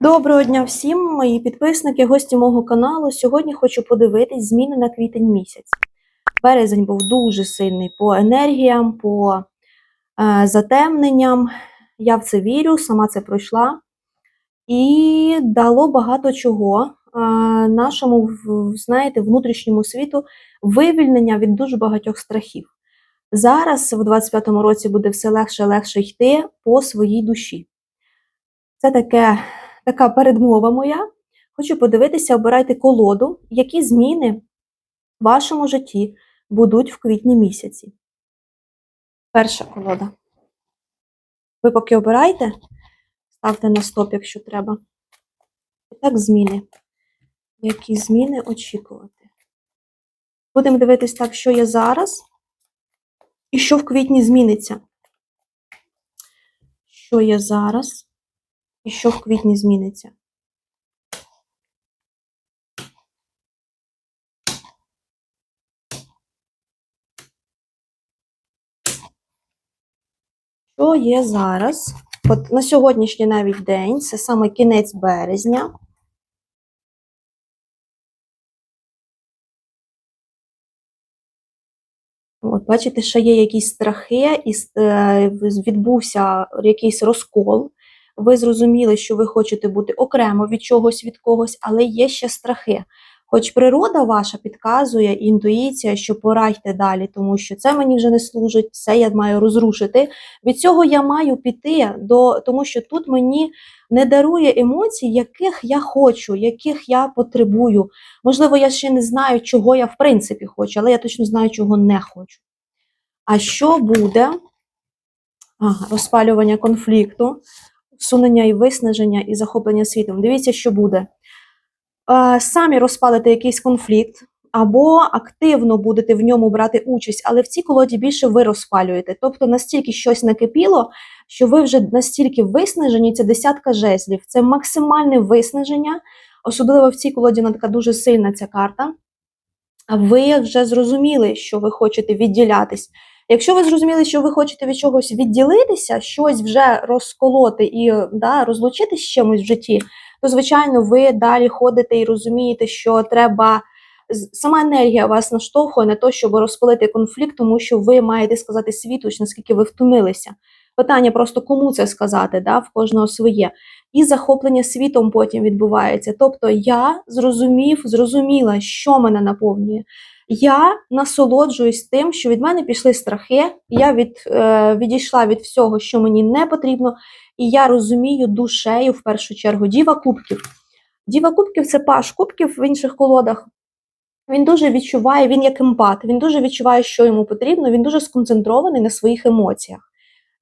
Доброго дня всім, мої підписники, гості мого каналу. Сьогодні хочу подивитись зміни на квітень місяць. Березень був дуже сильний по енергіям, по е, затемненням. Я в це вірю, сама це пройшла. І дало багато чого е, нашому, знаєте, внутрішньому світу вивільнення від дуже багатьох страхів. Зараз, в 25-му році, буде все легше легше йти по своїй душі. Це таке така передмова моя. Хочу подивитися, обирайте колоду, які зміни в вашому житті будуть в квітні місяці. Перша колода. Ви поки обирайте, ставте на стоп, якщо треба. І так, зміни. Які зміни очікувати? Будемо дивитись так, що є зараз, і що в квітні зміниться. Що є зараз, і що в квітні зміниться. Що є зараз? От на сьогоднішній навіть день, це саме кінець березня. От, бачите, ще є якісь страхи, і е, відбувся якийсь розкол. Ви зрозуміли, що ви хочете бути окремо від чогось, від когось, але є ще страхи. Хоч природа ваша підказує, інтуїція, що пора йти далі, тому що це мені вже не служить, це я маю розрушити. Від цього я маю піти, до, тому що тут мені не дарує емоцій, яких я хочу, яких я потребую. Можливо, я ще не знаю, чого я в принципі хочу, але я точно знаю, чого не хочу. А що буде? Ага, розпалювання конфлікту, всунення і виснаження і захоплення світом. Дивіться, що буде. Е, Самі розпалите якийсь конфлікт, або активно будете в ньому брати участь, але в цій колоді більше ви розпалюєте. Тобто настільки щось накипіло, що ви вже настільки виснажені, це десятка жезлів. Це максимальне виснаження, особливо в цій колоді вона така дуже сильна ця карта. А ви вже зрозуміли, що ви хочете відділятись. Якщо ви зрозуміли, що ви хочете від чогось відділитися, щось вже розколоти і да, розлучитись з чимось в житті, то звичайно ви далі ходите і розумієте, що треба. Сама енергія вас наштовхує на те, щоб розпалити конфлікт, тому що ви маєте сказати світу, наскільки ви втомилися. Питання просто кому це сказати, да, в кожного своє. І захоплення світом потім відбувається. Тобто я зрозумів, зрозуміла, що мене наповнює. Я насолоджуюсь тим, що від мене пішли страхи, я від, е, відійшла від всього, що мені не потрібно, і я розумію душею в першу чергу Діва Кубків. Діва Кубків це паш кубків в інших колодах. Він дуже відчуває, він як емпат, він дуже відчуває, що йому потрібно, він дуже сконцентрований на своїх емоціях.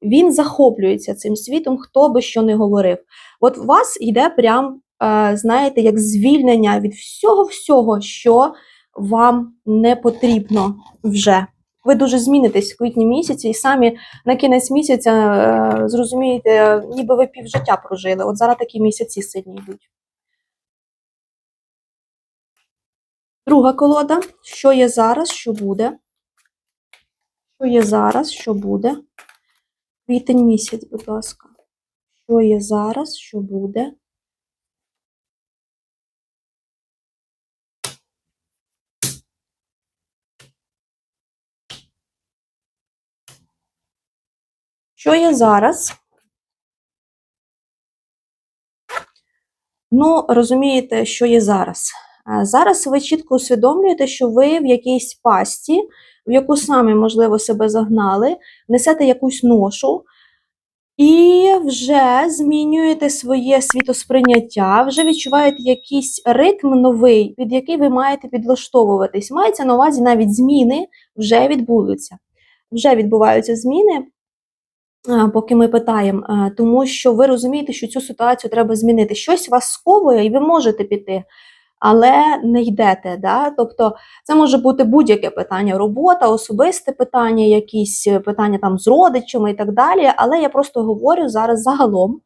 Він захоплюється цим світом, хто би що не говорив. От у вас йде прям, е, знаєте, як звільнення від всього-всього, що вам не потрібно вже. Ви дуже змінитесь в квітні місяці, і самі на кінець місяця е, зрозумієте, ніби ви півжиття прожили. От зараз такі місяці сильні йдуть. Друга колода. Що є зараз, що буде? Що є зараз, що буде? Квітень місяць, будь ласка. Що є зараз, що буде? Що є зараз? Ну, розумієте, що є зараз. Е, Зараз ви чітко усвідомлюєте, що ви в якійсь пасті, в яку самі, можливо, себе загнали, несете якусь ношу, і вже змінюєте своє світосприйняття, вже відчуваєте якийсь ритм новий, під який ви маєте підлаштовуватись. Мається на увазі навіть зміни вже відбудуться. Вже відбуваються зміни. Поки ми питаємо, тому що ви розумієте, що цю ситуацію треба змінити. Щось вас сковує, і ви можете піти, але не йдете. Да? Тобто це може бути будь-яке питання: робота, особисте питання, якісь е, питання там з родичами і так далі. Але я просто говорю зараз загалом,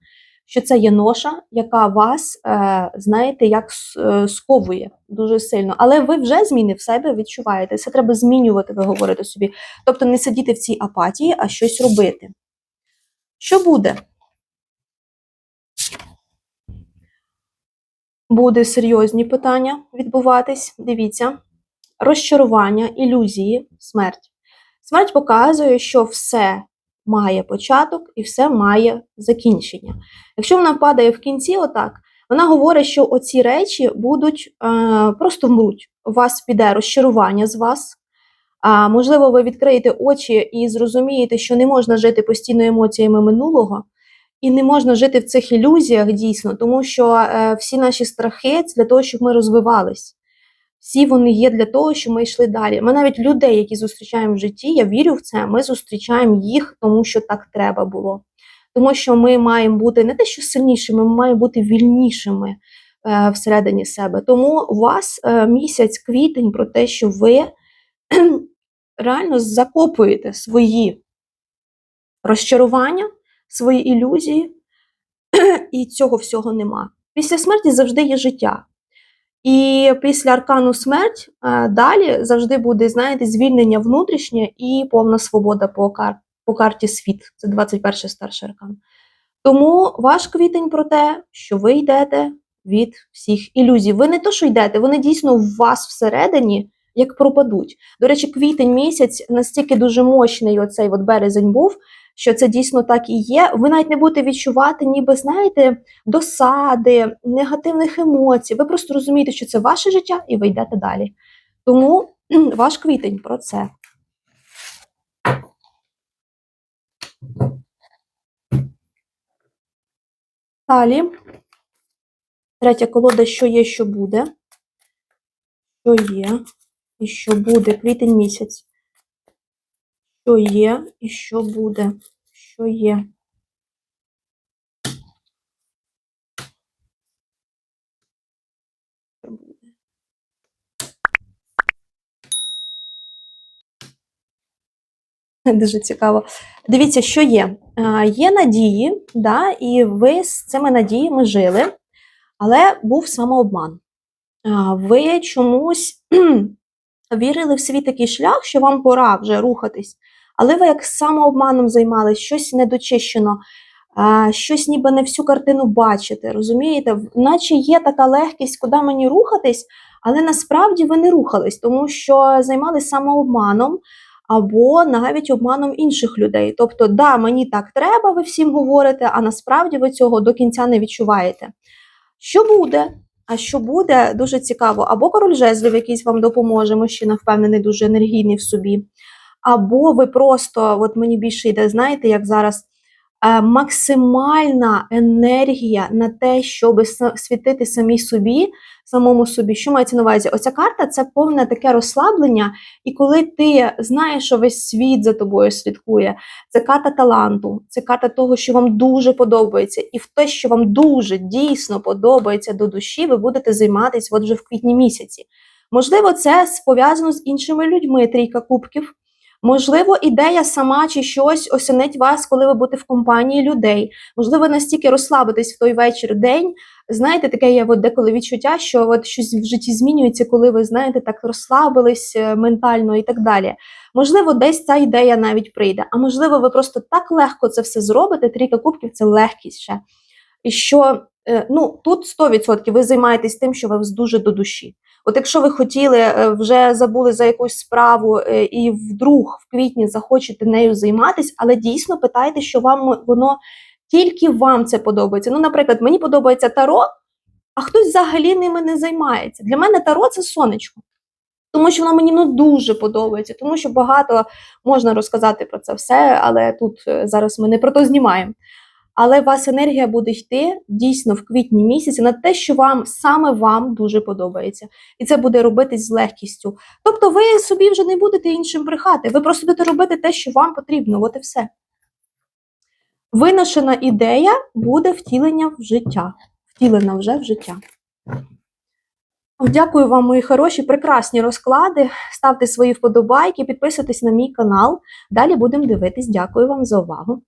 що це є ноша, яка вас, е, знаєте, як е, сковує дуже сильно. Але ви вже зміни в себе відчуваєте. Це треба змінювати, ви говорите собі. Тобто не сидіти в цій апатії, а щось робити. Що буде? буде серйозні питання відбуватись. Дивіться, розчарування, ілюзії, смерть. Смерть показує, що все має початок і все має закінчення. Якщо вона падає в кінці, отак, вона говорить, що оці речі будуть е, просто вмруть. У вас піде розчарування з вас. А можливо, ви відкриєте очі і зрозумієте, що не можна жити постійно емоціями минулого, і не можна жити в цих ілюзіях дійсно, тому що е, всі наші страхи це для того, щоб ми розвивались. Всі вони є для того, щоб ми йшли далі. Ми навіть людей, які зустрічаємо в житті, я вірю в це, ми зустрічаємо їх, тому що так треба було. Тому що ми маємо бути не те, що сильнішими, ми маємо бути вільнішими е, всередині себе. Тому у вас е, місяць квітень про те, що ви реально закопуєте свої розчарування, свої ілюзії, і цього всього нема. Після смерті завжди є життя. І після аркану смерть е, далі завжди буде, знаєте, звільнення внутрішнє і повна свобода по, кар по карті світ. Це 21 старший аркан. Тому ваш квітень про те, що ви йдете від всіх ілюзій. Ви не то, що йдете, вони дійсно в вас всередині як пропадуть. До речі, квітень місяць настільки дуже мощний, оцей от березень був, що це дійсно так і є. Ви навіть не будете відчувати, ніби знаєте, досади, негативних емоцій. Ви просто розумієте, що це ваше життя, і ви йдете далі. Тому ваш квітень про це. Далі. Третя колода, що є, що буде. Що є, і що буде. Квітень місяць. Що є і що буде. Що є. Дуже цікаво. Дивіться, що є. А, Є надії, да, і ви з цими надіями жили, але був самообман. А, Ви чомусь вірили в свій такий шлях, що вам пора вже рухатись, але ви як самообманом займались, щось недочищено, щось ніби не всю картину бачите, розумієте? Наче є така легкість, куди мені рухатись, але насправді ви не рухались, тому що займались самообманом або навіть обманом інших людей. Тобто, да, мені так треба, ви всім говорите, а насправді ви цього до кінця не відчуваєте. Що буде? А що буде, дуже цікаво. Або король жезлів якийсь вам допоможе, мужчина впевнений, дуже енергійний в собі. Або ви просто, от мені більше йде, знаєте, як зараз максимальна енергія на те, щоб світити самій собі, самому собі. Що мається на увазі? Оця карта це повне таке розслаблення, і коли ти знаєш, що весь світ за тобою слідкує, це карта таланту, це карта того, що вам дуже подобається, і в те, що вам дуже дійсно подобається до душі, ви будете займатися от вже в квітні місяці. Можливо, це пов'язано з іншими людьми, трійка кубків. Можливо, ідея сама чи щось осінить вас, коли ви будете в компанії людей. Можливо, настільки розслабитесь в той вечір день. Знаєте, таке є от деколи відчуття, що от щось в житті змінюється, коли ви знаєте, так розслабились е, ментально і так далі. Можливо, десь ця ідея навіть прийде. А можливо, ви просто так легко це все зробите. Трійка кубків це легкість ще. І що е, ну тут 100% ви займаєтесь тим, що вас дуже до душі. От якщо ви хотіли, е, вже забули за якусь справу е, і вдруг в квітні захочете нею займатися, але дійсно питайте, що вам воно тільки вам це подобається. Ну, наприклад, мені подобається таро, а хтось взагалі ними не займається. Для мене таро це сонечко. Тому що воно мені ну дуже подобається, тому що багато можна розказати про це все, але тут е, зараз ми не про то знімаємо. Але у вас енергія буде йти дійсно в квітні місяці на те, що вам саме вам дуже подобається, і це буде робитись з легкістю. Тобто, ви собі вже не будете іншим брехати, ви просто будете робити те, що вам потрібно. От і все. Виношена ідея буде втілення в життя. Втілена вже в життя. Дякую вам, мої хороші, прекрасні розклади. Ставте свої вподобайки, підписуйтесь на мій канал. Далі будемо дивитись. Дякую вам за увагу.